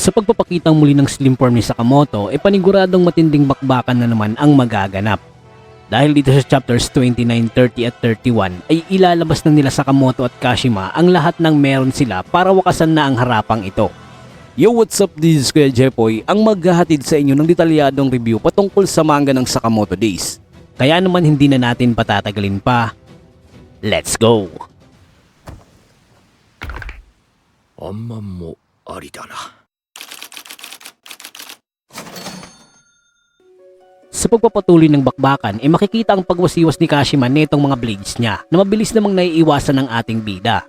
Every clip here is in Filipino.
Sa pagpapakitang muli ng slim form ni Sakamoto, e paniguradong matinding bakbakan na naman ang magaganap. Dahil dito sa chapters 29, 30 at 31 ay ilalabas na nila Sakamoto at Kashima ang lahat ng meron sila para wakasan na ang harapang ito. Yo, what's up? This is Kuya Jepoy, ang maghahatid sa inyo ng detalyadong review patungkol sa manga ng Sakamoto Days. Kaya naman hindi na natin patatagalin pa. Let's go! あんまんもありだな Sa pagpapatuloy ng bakbakan, ay makikita ang pagwasiwas ni Kashima netong mga blades niya na mabilis namang naiiwasan ng ating bida.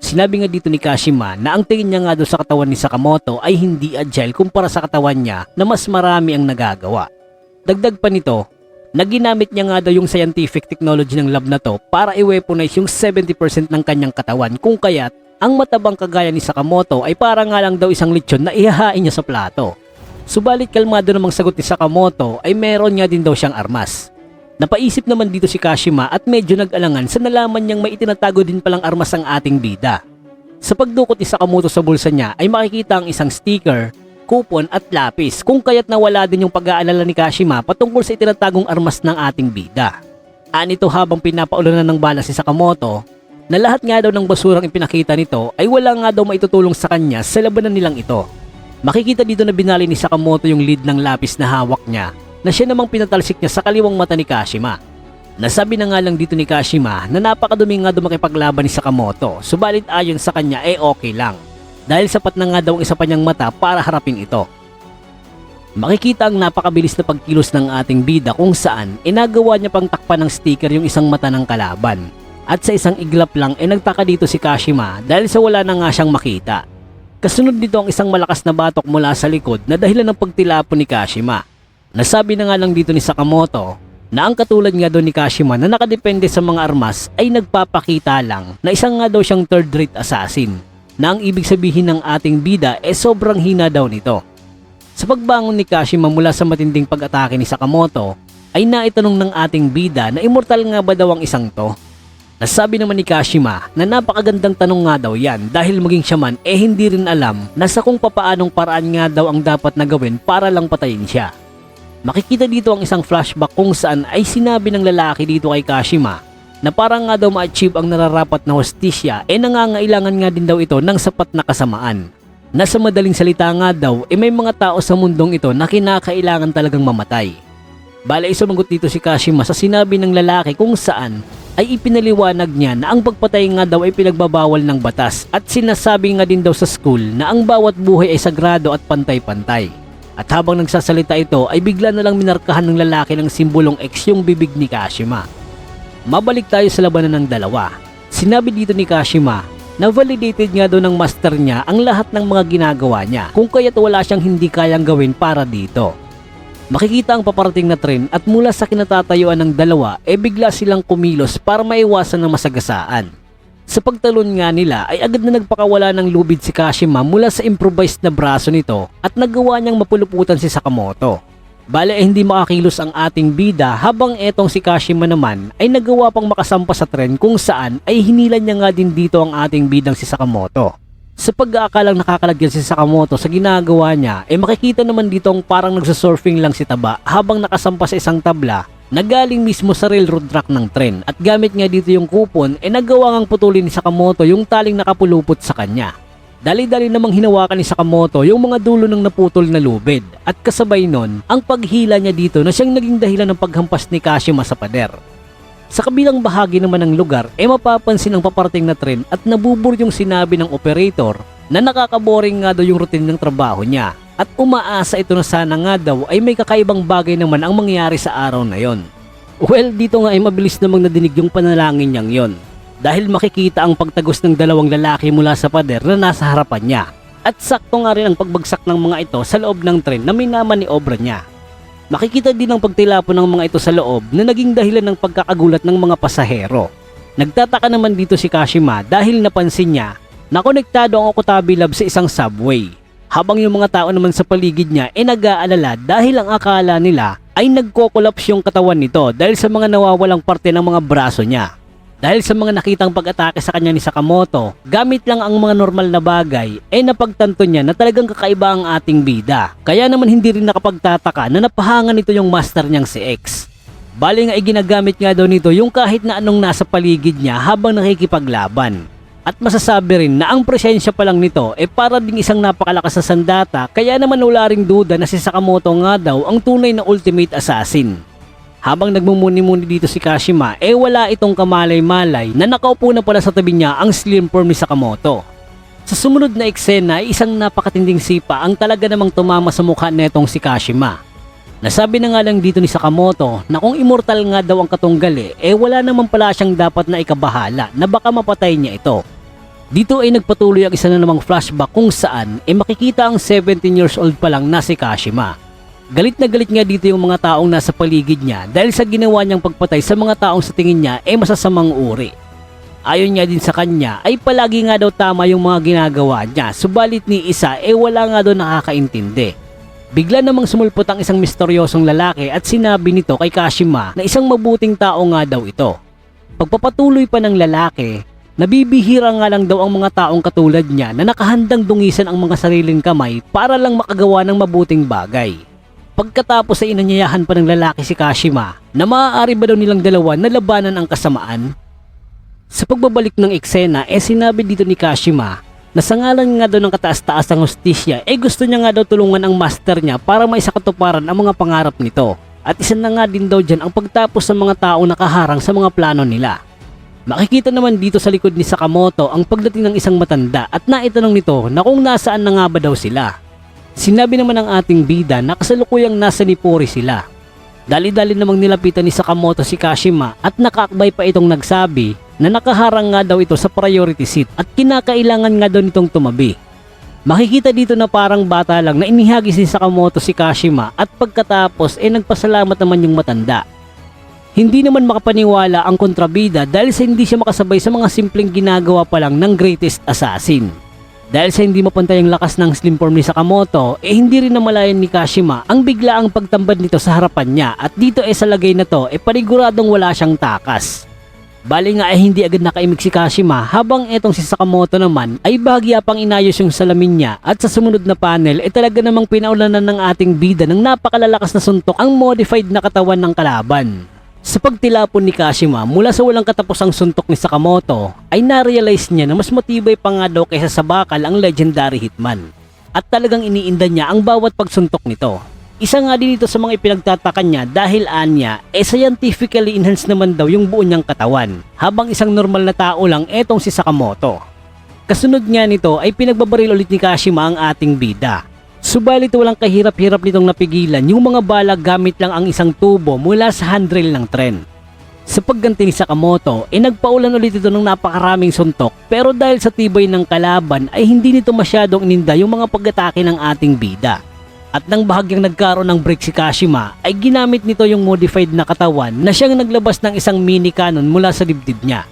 Sinabi nga dito ni Kashima na ang tingin niya nga doon sa katawan ni Sakamoto ay hindi agile kumpara sa katawan niya na mas marami ang nagagawa. Dagdag pa nito, na ginamit niya nga daw yung scientific technology ng lab na to para i-weaponize yung 70% ng kanyang katawan kung kaya't ang matabang kagaya ni Sakamoto ay para nga lang daw isang lechon na ihahain niya sa plato. Subalit kalmado namang sagot ni Sakamoto ay meron nga din daw siyang armas. Napaisip naman dito si Kashima at medyo nag-alangan sa nalaman niyang may itinatago din palang armas ang ating bida. Sa pagdukot ni Sakamoto sa bulsa niya ay makikita ang isang sticker, kupon at lapis kung kaya't nawala din yung pag-aalala ni Kashima patungkol sa itinatagong armas ng ating bida. Anito habang pinapaulanan ng bala si Sakamoto na lahat nga daw ng basurang ipinakita nito ay wala nga daw maitutulong sa kanya sa labanan nilang ito. Makikita dito na binali ni Sakamoto yung lead ng lapis na hawak niya na siya namang pinatalsik niya sa kaliwang mata ni Kashima. Nasabi na nga lang dito ni Kashima na napakadumi nga daw makipaglaban ni Sakamoto subalit ayon sa kanya ay okay lang dahil sapat na nga daw ang isa pa niyang mata para harapin ito. Makikita ang napakabilis na pagkilos ng ating bida kung saan inagawa niya pang takpan ng sticker yung isang mata ng kalaban. At sa isang iglap lang ay nagtaka dito si Kashima dahil sa wala na nga siyang makita. Kasunod nito ang isang malakas na batok mula sa likod na dahilan ng pagtilapon ni Kashima. Nasabi na nga lang dito ni Sakamoto na ang katulad nga doon ni Kashima na nakadepende sa mga armas ay nagpapakita lang na isang nga daw siyang third rate assassin na ang ibig sabihin ng ating bida ay sobrang hina daw nito. Sa pagbangon ni Kashima mula sa matinding pag-atake ni Sakamoto ay naitanong ng ating bida na immortal nga ba daw ang isang to Nasabi naman ni Kashima na napakagandang tanong nga daw yan dahil maging siya man eh hindi rin alam na sa kung papaanong paraan nga daw ang dapat na gawin para lang patayin siya. Makikita dito ang isang flashback kung saan ay sinabi ng lalaki dito kay Kashima na parang nga daw ma-achieve ang nararapat na hostisya eh nangangailangan nga din daw ito ng sapat na kasamaan. Nasa madaling salita nga daw eh may mga tao sa mundong ito na kinakailangan talagang mamatay. Bale ay dito si Kashima sa sinabi ng lalaki kung saan ay ipinaliwanag niya na ang pagpatay nga daw ay pinagbabawal ng batas at sinasabi nga din daw sa school na ang bawat buhay ay sagrado at pantay-pantay. At habang nagsasalita ito ay bigla na lang minarkahan ng lalaki ng simbolong X yung bibig ni Kashima. Mabalik tayo sa labanan ng dalawa. Sinabi dito ni Kashima na validated nga daw ng master niya ang lahat ng mga ginagawa niya kung kaya't wala siyang hindi kayang gawin para dito. Makikita ang paparating na tren at mula sa kinatatayuan ng dalawa e bigla silang kumilos para maiwasan ng masagasaan. Sa pagtalon nga nila ay agad na nagpakawala ng lubid si Kashima mula sa improvised na braso nito at nagawa niyang mapuluputan si Sakamoto. Bale ay hindi makakilos ang ating bida habang etong si Kashima naman ay nagawa pang makasampa sa tren kung saan ay hinilan niya nga din dito ang ating bidang si Sakamoto. Sa pag-aakalang nakakalagyan si Sakamoto sa ginagawa niya, eh makikita naman dito ang parang nagsasurfing lang si Taba habang nakasampa sa isang tabla na galing mismo sa railroad track ng tren at gamit nga dito yung kupon eh nagawa ngang putulin ni Sakamoto yung taling nakapulupot sa kanya. Dali-dali namang hinawakan ni Sakamoto yung mga dulo ng naputol na lubid at kasabay nun ang paghila niya dito na siyang naging dahilan ng paghampas ni Kashima sa pader. Sa kabilang bahagi naman ng lugar, e mapapansin ang paparating na tren at nabubur yung sinabi ng operator na nakakaboring nga daw yung routine ng trabaho niya at umaasa ito na sana nga daw ay may kakaibang bagay naman ang mangyari sa araw na yon. Well, dito nga ay mabilis namang nadinig yung panalangin niyang yon dahil makikita ang pagtagos ng dalawang lalaki mula sa pader na nasa harapan niya. At sakto nga rin ang pagbagsak ng mga ito sa loob ng tren na minaman ni obra niya. Makikita din ang pagtilapon ng mga ito sa loob na naging dahilan ng pagkakagulat ng mga pasahero. Nagtataka naman dito si Kashima dahil napansin niya na konektado ang Okutabi Lab sa isang subway. Habang yung mga tao naman sa paligid niya ay nag-aalala dahil ang akala nila ay nagko-collapse yung katawan nito dahil sa mga nawawalang parte ng mga braso niya. Dahil sa mga nakitang pag-atake sa kanya ni Sakamoto, gamit lang ang mga normal na bagay, eh napagtanto niya na talagang kakaiba ang ating bida. Kaya naman hindi rin nakapagtataka na napahangan nito yung master niyang si X. Bali nga ay ginagamit nga daw nito yung kahit na anong nasa paligid niya habang nakikipaglaban. At masasabi rin na ang presensya pa lang nito ay para ding isang napakalakas na sandata kaya naman wala ring duda na si Sakamoto nga daw ang tunay na ultimate assassin. Habang nagmumuni-muni dito si Kashima, eh wala itong kamalay-malay na nakaupo na pala sa tabi niya ang slim form ni Sakamoto. Sa sumunod na eksena isang napakatinding sipa ang talaga namang tumama sa mukha netong si Kashima. Nasabi na nga lang dito ni Sakamoto na kung immortal nga daw ang katunggali, eh wala naman pala siyang dapat na ikabahala na baka mapatay niya ito. Dito ay nagpatuloy ang isa na namang flashback kung saan eh makikita ang 17 years old pa lang na si Kashima. Galit na galit nga dito yung mga taong nasa paligid niya dahil sa ginawa niyang pagpatay sa mga taong sa tingin niya ay masasamang uri. Ayon niya din sa kanya ay palagi nga daw tama yung mga ginagawa niya subalit ni isa ay wala nga daw nakakaintindi. Bigla namang sumulpot ang isang misteryosong lalaki at sinabi nito kay Kashima na isang mabuting tao nga daw ito. Pagpapatuloy pa ng lalaki, nabibihira nga lang daw ang mga taong katulad niya na nakahandang dungisan ang mga sariling kamay para lang makagawa ng mabuting bagay. Pagkatapos ay inanyayahan pa ng lalaki si Kashima na maaari ba daw nilang dalawa na labanan ang kasamaan? Sa pagbabalik ng eksena, eh sinabi dito ni Kashima na sa ngalan nga daw ng kataas-taasang hustisya, eh gusto niya nga daw tulungan ang master niya para maisakatuparan ang mga pangarap nito. At isa na nga din daw dyan ang pagtapos sa mga tao nakaharang sa mga plano nila. Makikita naman dito sa likod ni Sakamoto ang pagdating ng isang matanda at naitanong nito na kung nasaan na nga ba daw sila. Sinabi naman ng ating bida na kasalukuyang nasa Nipori sila. Dali-dali namang nilapitan ni Sakamoto si Kashima at nakaakbay pa itong nagsabi na nakaharang nga daw ito sa priority seat at kinakailangan nga daw nitong tumabi. Makikita dito na parang bata lang na inihagis ni Sakamoto si Kashima at pagkatapos eh nagpasalamat naman yung matanda. Hindi naman makapaniwala ang kontrabida dahil sa hindi siya makasabay sa mga simpleng ginagawa pa lang ng greatest assassin. Dahil sa hindi mapantay ang lakas ng slim form ni Sakamoto, eh hindi rin namalayan ni Kashima ang bigla ang pagtambad nito sa harapan niya at dito eh sa lagay na to eh paniguradong wala siyang takas. Bali nga ay hindi agad nakaimik si Kashima habang etong si Sakamoto naman ay bahagya pang inayos yung salamin niya at sa sumunod na panel ay talaga namang pinaulanan ng ating bida ng napakalalakas na suntok ang modified na katawan ng kalaban. Sa pagtilapon ni Kashima mula sa walang katapusang suntok ni Sakamoto ay narealize niya na mas matibay pa nga daw kaysa sa bakal ang legendary hitman. At talagang iniinda niya ang bawat pagsuntok nito. Isa nga din ito sa mga ipinagtataka niya dahil anya, eh scientifically enhanced naman daw yung buo niyang katawan, habang isang normal na tao lang etong si Sakamoto. Kasunod nga nito ay pinagbabaril ulit ni Kashima ang ating bida. Subalit walang kahirap-hirap nitong napigilan yung mga bala gamit lang ang isang tubo mula sa handrail ng tren. Sa pagganti ni Sakamoto, ay nagpaulan ulit ito ng napakaraming suntok pero dahil sa tibay ng kalaban ay hindi nito masyadong ininda yung mga pag-atake ng ating bida. At nang bahagyang nagkaroon ng break si Kashima ay ginamit nito yung modified na katawan na siyang naglabas ng isang mini cannon mula sa dibdib niya.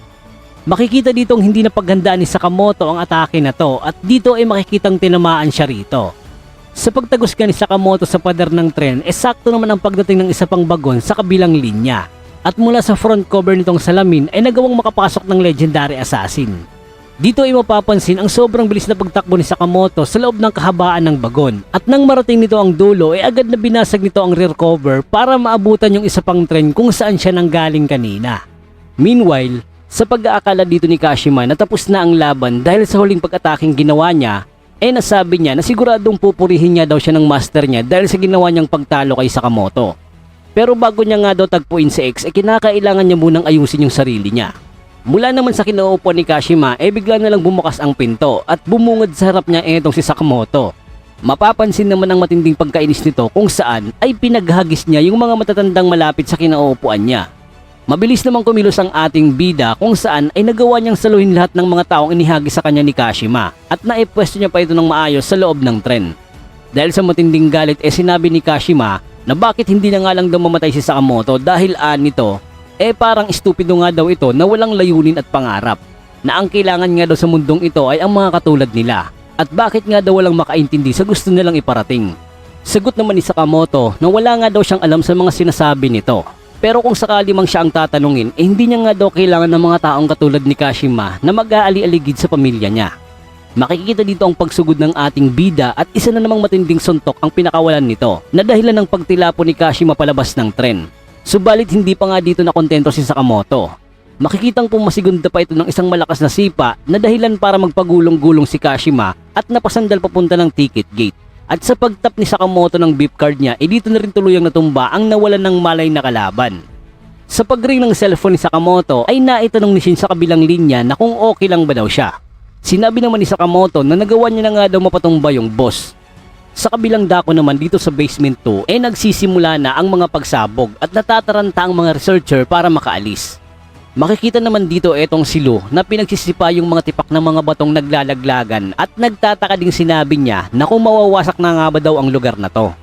Makikita ditong hindi na paghandaan ni Sakamoto ang atake na to at dito ay makikitang tinamaan siya rito. Sa pagtagos ni Sakamoto sa pader ng tren, eh sakto naman ang pagdating ng isa pang bagon sa kabilang linya. At mula sa front cover nitong salamin ay nagawang makapasok ng legendary assassin. Dito ay mapapansin ang sobrang bilis na pagtakbo ni Sakamoto sa loob ng kahabaan ng bagon. At nang marating nito ang dulo ay agad na binasag nito ang rear cover para maabutan yung isa pang tren kung saan siya nanggaling kanina. Meanwhile, sa pag-aakala dito ni Kashima na tapos na ang laban dahil sa huling pag-ataking ginawa niya, eh nasabi niya na siguradong pupurihin niya daw siya ng master niya dahil sa ginawa niyang pagtalo kay Sakamoto. Pero bago niya nga daw tagpuin si X, eh kinakailangan niya munang ayusin yung sarili niya. Mula naman sa kinaupo ni Kashima, eh bigla na lang bumukas ang pinto at bumungad sa harap niya etong si Sakamoto. Mapapansin naman ang matinding pagkainis nito kung saan ay pinaghagis niya yung mga matatandang malapit sa kinaupuan niya. Mabilis namang kumilos ang ating bida kung saan ay nagawa niyang saluhin lahat ng mga taong inihagis sa kanya ni Kashima at naipwesto niya pa ito ng maayos sa loob ng tren. Dahil sa matinding galit eh sinabi ni Kashima na bakit hindi na nga lang daw mamatay si Sakamoto dahil an nito eh parang estupido nga daw ito na walang layunin at pangarap na ang kailangan nga daw sa mundong ito ay ang mga katulad nila at bakit nga daw walang makaintindi sa gusto nilang iparating. Sagot naman ni Sakamoto na wala nga daw siyang alam sa mga sinasabi nito. Pero kung sakali mang siya ang tatanungin, eh hindi niya nga daw kailangan ng mga taong katulad ni Kashima na mag-aali-aligid sa pamilya niya. Makikita dito ang pagsugod ng ating bida at isa na namang matinding suntok ang pinakawalan nito na dahilan ng pagtilapo ni Kashima palabas ng tren. Subalit hindi pa nga dito na kontento si Sakamoto. Makikitang pumasigunda pa ito ng isang malakas na sipa na dahilan para magpagulong-gulong si Kashima at napasandal papunta ng ticket gate. At sa pagtap ni Sakamoto ng beep card niya, eh dito na rin tuluyang natumba ang nawalan ng malay na kalaban. Sa pagring ng cellphone ni Sakamoto ay naitanong ni Shin sa kabilang linya na kung okay lang ba daw siya. Sinabi naman ni Sakamoto na nagawa niya na nga daw mapatumba yung boss. Sa kabilang dako naman dito sa basement 2 eh nagsisimula na ang mga pagsabog at natataranta ang mga researcher para makaalis. Makikita naman dito etong silo na pinagsisipa yung mga tipak ng mga batong naglalaglagan at nagtataka ding sinabi niya na kung mawawasak na nga ba daw ang lugar na to.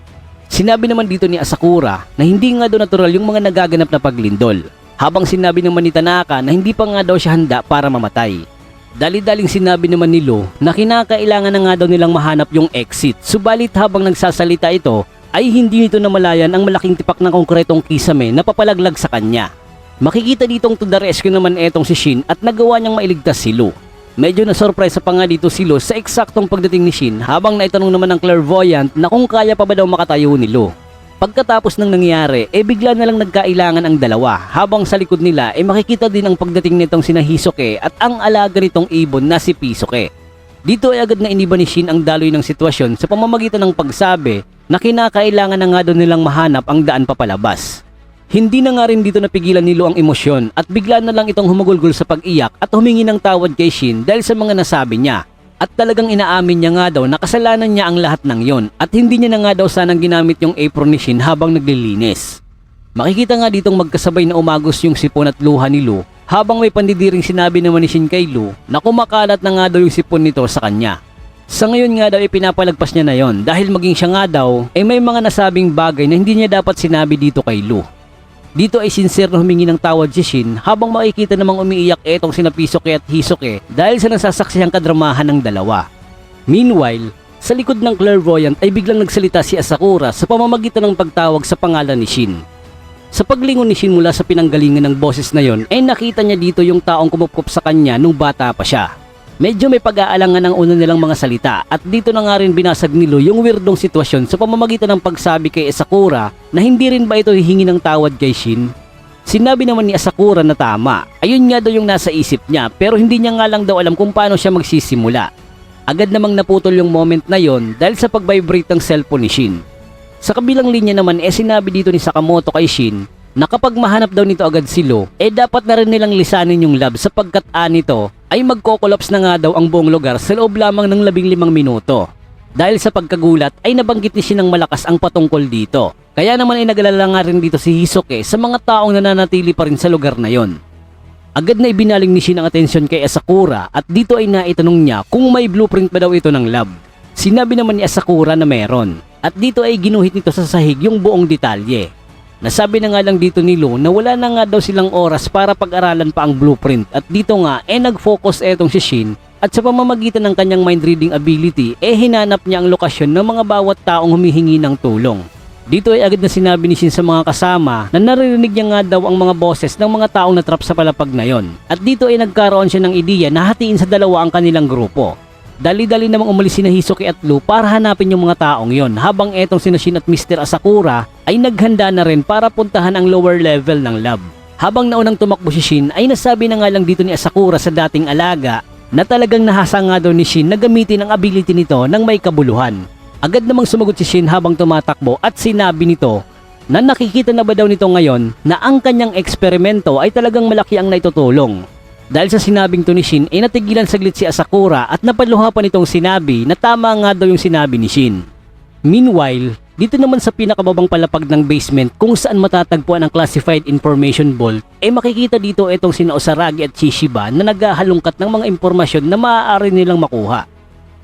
Sinabi naman dito ni Asakura na hindi nga daw natural yung mga nagaganap na paglindol. Habang sinabi naman ni Tanaka na hindi pa nga daw siya handa para mamatay. Dali-daling sinabi naman ni Lo na kinakailangan na nga daw nilang mahanap yung exit. Subalit habang nagsasalita ito ay hindi nito namalayan ang malaking tipak ng konkretong kisame na papalaglag sa kanya. Makikita ditong to the rescue naman etong si Shin at nagawa niyang mailigtas si Lo. Medyo na-surprise pa nga dito si Lo sa eksaktong pagdating ni Shin habang naitanong naman ng clairvoyant na kung kaya pa ba daw makatayo ni Lo. Pagkatapos ng nangyari, eh bigla na lang nagkailangan ang dalawa habang sa likod nila eh makikita din ang pagdating nitong sina Hisoke at ang alaga nitong ibon na si Pisoke. Dito ay agad na iniba ni Shin ang daloy ng sitwasyon sa pamamagitan ng pagsabi na kinakailangan na nga daw nilang mahanap ang daan papalabas. Hindi na nga rin dito napigilan ni Lo ang emosyon at bigla na lang itong humagulgol sa pag-iyak at humingi ng tawad kay Shin dahil sa mga nasabi niya. At talagang inaamin niya nga daw na kasalanan niya ang lahat ng yon at hindi niya na nga daw sanang ginamit yung apron ni Shin habang naglilinis. Makikita nga ditong magkasabay na umagos yung sipon at luha ni Lu habang may pandidiring sinabi naman ni Shin kay Lu na kumakalat na nga daw yung sipon nito sa kanya. Sa ngayon nga daw ipinapalagpas niya na yon dahil maging siya nga daw ay may mga nasabing bagay na hindi niya dapat sinabi dito kay Lu. Dito ay sincere na humingi ng tawad si Shin habang makikita namang umiiyak etong sina Pisoke at Hisoke dahil sa nasasaksihang kadramahan ng dalawa. Meanwhile, sa likod ng clairvoyant ay biglang nagsalita si Asakura sa pamamagitan ng pagtawag sa pangalan ni Shin. Sa paglingon ni Shin mula sa pinanggalingan ng boses na yon ay nakita niya dito yung taong kumupkup sa kanya nung bata pa siya. Medyo may pag-aalangan ang una nilang mga salita at dito na nga rin binasag ni Lu yung weirdong sitwasyon sa pamamagitan ng pagsabi kay Asakura na hindi rin ba ito hihingi ng tawad kay Shin. Sinabi naman ni Asakura na tama. Ayun nga daw yung nasa isip niya pero hindi niya nga lang daw alam kung paano siya magsisimula. Agad namang naputol yung moment na yon dahil sa pag-vibrate ng cellphone ni Shin. Sa kabilang linya naman eh sinabi dito ni Sakamoto kay Shin na kapag mahanap daw nito agad si Lo, eh dapat na rin nilang lisanin yung lab sapagkat nito ay magkokolaps na nga daw ang buong lugar sa loob lamang ng labing limang minuto. Dahil sa pagkagulat ay nabanggit ni Shin ng malakas ang patungkol dito. Kaya naman ay nagalala nga rin dito si Hisoke sa mga taong nananatili pa rin sa lugar na yon. Agad na ibinaling ni Shin ang atensyon kay Asakura at dito ay naitanong niya kung may blueprint ba daw ito ng lab. Sinabi naman ni Asakura na meron at dito ay ginuhit nito sa sahig yung buong detalye. Nasabi na nga lang dito ni Lo na wala na nga daw silang oras para pag-aralan pa ang blueprint at dito nga eh nag-focus etong si Shin at sa pamamagitan ng kanyang mind reading ability eh hinanap niya ang lokasyon ng mga bawat taong humihingi ng tulong. Dito ay agad na sinabi ni Shin sa mga kasama na naririnig niya nga daw ang mga boses ng mga taong natrap sa palapag na yon. At dito ay nagkaroon siya ng ideya na hatiin sa dalawa ang kanilang grupo. Dali-dali namang umalis si Hisoki at Lu para hanapin yung mga taong yon habang etong sina Shin at Mr. Asakura ay naghanda na rin para puntahan ang lower level ng lab. Habang naunang tumakbo si Shin ay nasabi na nga lang dito ni Asakura sa dating alaga na talagang nahasa nga daw ni Shin na gamitin ang ability nito ng may kabuluhan. Agad namang sumagot si Shin habang tumatakbo at sinabi nito na nakikita na ba daw nito ngayon na ang kanyang eksperimento ay talagang malaki ang naitutulong. Dahil sa sinabing to ni Shin, ay natigilan saglit si Asakura at napaluha pa nitong sinabi na tama nga daw yung sinabi ni Shin. Meanwhile, dito naman sa pinakababang palapag ng basement kung saan matatagpuan ang classified information vault, ay makikita dito itong sina Osaragi at Shishiba na naghahalungkat ng mga impormasyon na maaari nilang makuha.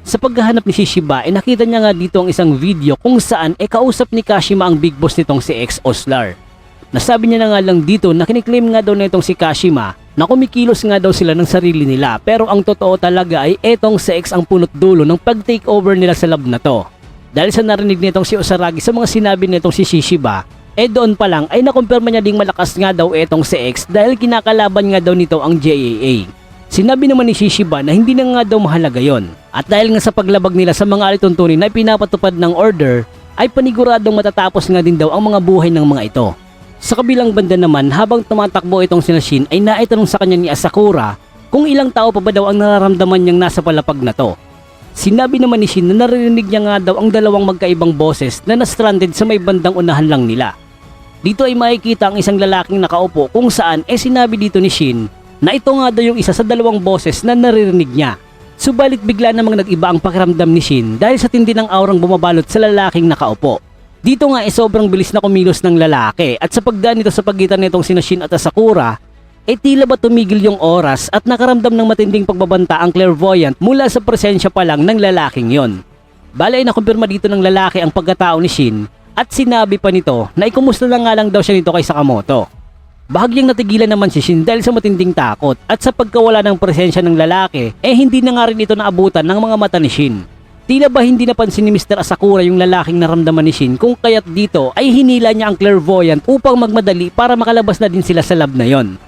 Sa paghahanap ni Shishiba, ay nakita niya nga dito ang isang video kung saan ay kausap ni Kashima ang big boss nitong si X Oslar. Nasabi niya na nga lang dito na kiniklaim nga daw nitong si Kashima na kumikilos nga daw sila ng sarili nila pero ang totoo talaga ay etong si X ang punot dulo ng pag-take over nila sa lab na to. Dahil sa narinig nitong si Osaragi sa mga sinabi nitong si Shishiba eh doon pa lang ay nakumpirma niya ding malakas nga daw etong si X dahil kinakalaban nga daw nito ang JAA. Sinabi naman ni Shishiba na hindi na nga daw mahalaga yon. At dahil nga sa paglabag nila sa mga alituntunin na pinapatupad ng order, ay paniguradong matatapos nga din daw ang mga buhay ng mga ito. Sa kabilang banda naman, habang tumatakbo itong sina Shin ay naitanong sa kanya ni Asakura kung ilang tao pa ba daw ang nararamdaman niyang nasa palapag na to. Sinabi naman ni Shin na naririnig niya nga daw ang dalawang magkaibang boses na na-stranded sa may bandang unahan lang nila. Dito ay makikita ang isang lalaking nakaupo kung saan eh sinabi dito ni Shin na ito nga daw yung isa sa dalawang boses na naririnig niya. Subalit bigla namang nag-iba ang pakiramdam ni Shin dahil sa tindi ng aurang bumabalot sa lalaking nakaupo. Dito nga ay sobrang bilis na kumilos ng lalaki at sa pagdaan nito sa pagitan nitong sina Shin at Asakura, eh tila ba tumigil yung oras at nakaramdam ng matinding pagbabanta ang clairvoyant mula sa presensya pa lang ng lalaking yon. Bale ay nakumpirma dito ng lalaki ang pagkatao ni Shin at sinabi pa nito na ikumusta na nga lang daw siya nito kay Sakamoto. Bahagyang natigilan naman si Shin dahil sa matinding takot at sa pagkawala ng presensya ng lalaki eh hindi na nga rin ito naabutan ng mga mata ni Shin. Tila ba hindi napansin ni Mr. Asakura yung lalaking naramdaman ni Shin kung kaya't dito ay hinila niya ang clairvoyant upang magmadali para makalabas na din sila sa lab na yon.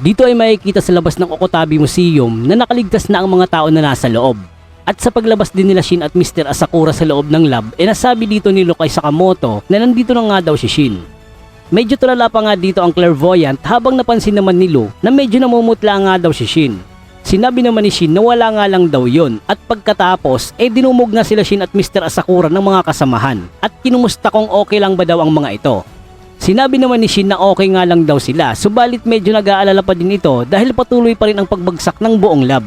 Dito ay makikita sa labas ng Okotabi Museum na nakaligtas na ang mga tao na nasa loob. At sa paglabas din nila Shin at Mr. Asakura sa loob ng lab, eh nasabi dito ni Lokay Sakamoto na nandito na nga daw si Shin. Medyo tulala pa nga dito ang clairvoyant habang napansin naman ni Lu na medyo namumutla nga daw si Shin. Sinabi naman ni Shin na wala nga lang daw yon at pagkatapos eh dinumog na sila Shin at Mr. Asakura ng mga kasamahan at kinumusta kung okay lang ba daw ang mga ito. Sinabi naman ni Shin na okay nga lang daw sila subalit medyo nag-aalala pa din ito dahil patuloy pa rin ang pagbagsak ng buong lab.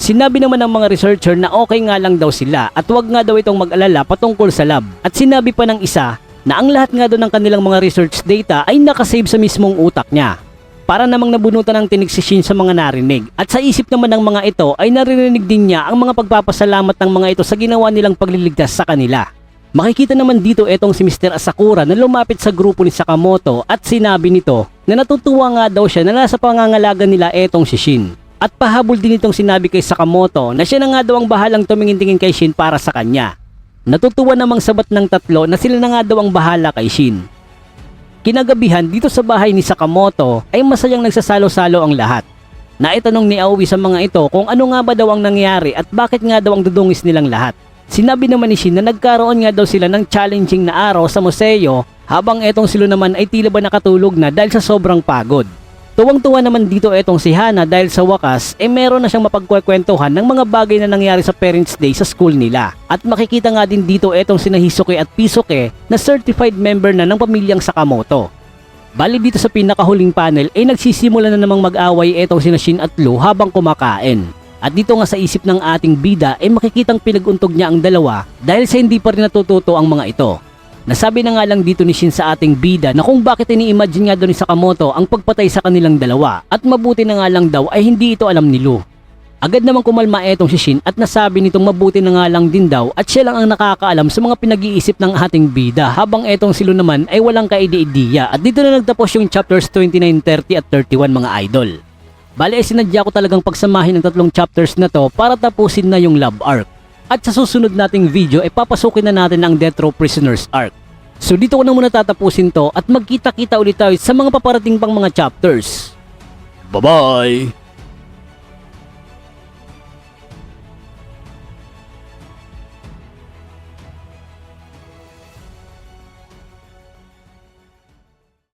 Sinabi naman ng mga researcher na okay nga lang daw sila at wag nga daw itong mag-alala patungkol sa lab. At sinabi pa ng isa na ang lahat nga doon ng kanilang mga research data ay nakasave sa mismong utak niya. Para namang nabunutan ng tinig si Shin sa mga narinig. At sa isip naman ng mga ito ay naririnig din niya ang mga pagpapasalamat ng mga ito sa ginawa nilang pagliligtas sa kanila. Makikita naman dito etong si Mr. Asakura na lumapit sa grupo ni Sakamoto at sinabi nito na natutuwa nga daw siya na nasa pangangalaga nila etong si Shin. At pahabol din itong sinabi kay Sakamoto na siya na nga daw ang bahalang tumingin-tingin kay Shin para sa kanya. Natutuwa namang sabat ng tatlo na sila na nga daw ang bahala kay Shin. Kinagabihan dito sa bahay ni Sakamoto ay masayang nagsasalo-salo ang lahat. Naitanong ni Aoi sa mga ito kung ano nga ba daw ang nangyari at bakit nga daw ang dudungis nilang lahat. Sinabi naman ni Shin na nagkaroon nga daw sila ng challenging na araw sa museo habang etong sila naman ay tila ba nakatulog na dahil sa sobrang pagod. Tuwang-tuwa naman dito etong si Hana dahil sa wakas eh meron na siyang mapagkwekwentuhan ng mga bagay na nangyari sa Parents Day sa school nila. At makikita nga din dito etong sina Hisuke at Pisuke na certified member na ng pamilyang Sakamoto. Bali dito sa pinakahuling panel ay nagsisimula na namang mag-away etong sina Shin at Lu habang kumakain. At dito nga sa isip ng ating bida ay makikitang pinaguntog niya ang dalawa dahil sa hindi pa rin natututo ang mga ito. Nasabi na nga lang dito ni Shin sa ating bida na kung bakit ini-imagine nga daw ni Sakamoto ang pagpatay sa kanilang dalawa at mabuti na nga lang daw ay hindi ito alam ni Lu. Agad namang kumalma etong si Shin at nasabi nitong mabuti na nga lang din daw at siya lang ang nakakaalam sa mga pinag-iisip ng ating bida habang etong si Lu naman ay walang kaide-ideya at dito na nagtapos yung chapters 29, 30 at 31 mga idol. Bale ay sinadya ko talagang pagsamahin ng tatlong chapters na to para tapusin na yung love arc. At sa susunod nating video ay papasukin na natin ang Death Row Prisoners arc. So dito ko na muna tatapusin to at magkita-kita ulit tayo sa mga paparating pang mga chapters. Bye-bye!